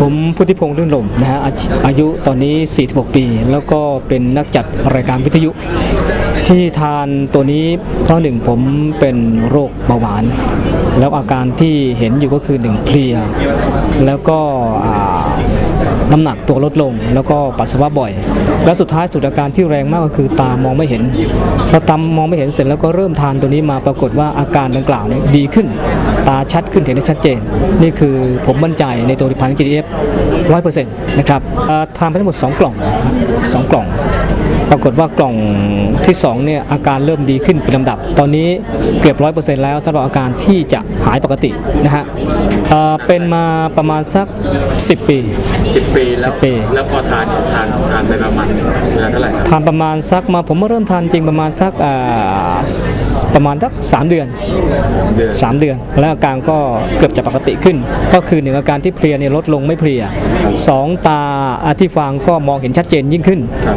ผมพุทธิพงษ์ลื่นลมนะฮะอาชีอายุตอนนี้ 46 ปี แล้วก็เป็นนักจัดรายการวิทยุ ที่ทานตัวนี้เพราะหนึ่งผมเป็นโรคเบาหวาน แล้วอาการที่เห็นอยู่ก็คือหนึ่งเพลีย แล้วก็อ่า น้ำหนักตัวลดลง แล้วก็ปัสสาวะบ่อย และสุดท้ายสุดอาการที่แรงมากก็คือตามองไม่เห็นพอตามองไม่เห็นเสร็จแล้วก็เริ่มทานตัวนี้มาปรากฏว่าอาการดังกล่าวนี้ดีขึ้น ตาชัดขึ้นเห็นได้ชัดเจน นี่คือผมมั่นใจในตัวผลิตภัณฑ์ GDF ร้อยเปอร์เซ็นต์นะครับทานไปทั้งหมด 2 กล่องนะครับสองกล่องปรากฏว่ากล่องที่2เนี่ยอาการเริ่มดีขึ้นเป็นลำดับ ตอนนี้เกือบร้อยเปอร์เซ็นต์แล้วสำหรับอาการที่จะหายปกตินะฮะเอ่อเป็นมาประมาณสัก 10 ปีสิบปีแล้วสิบปี แล้วพอทานเนี่ยทานทานไปประมาณเวลาเท่าไหร่ครับทานประมาณสักมาผมมาเริ่มทานจริงประมาณสักอ่าประมาณสักสามเดือน เดือนสามเดือน แล้วอาการก็เกือบจะปกติขึ้น ก็คือหนึ่งอาการที่เพลียเนี่ยลดลงไม่เพลียสองตาอาที่ฟางก็มองเห็นชัดเจนยิ่งขึ้น ครับ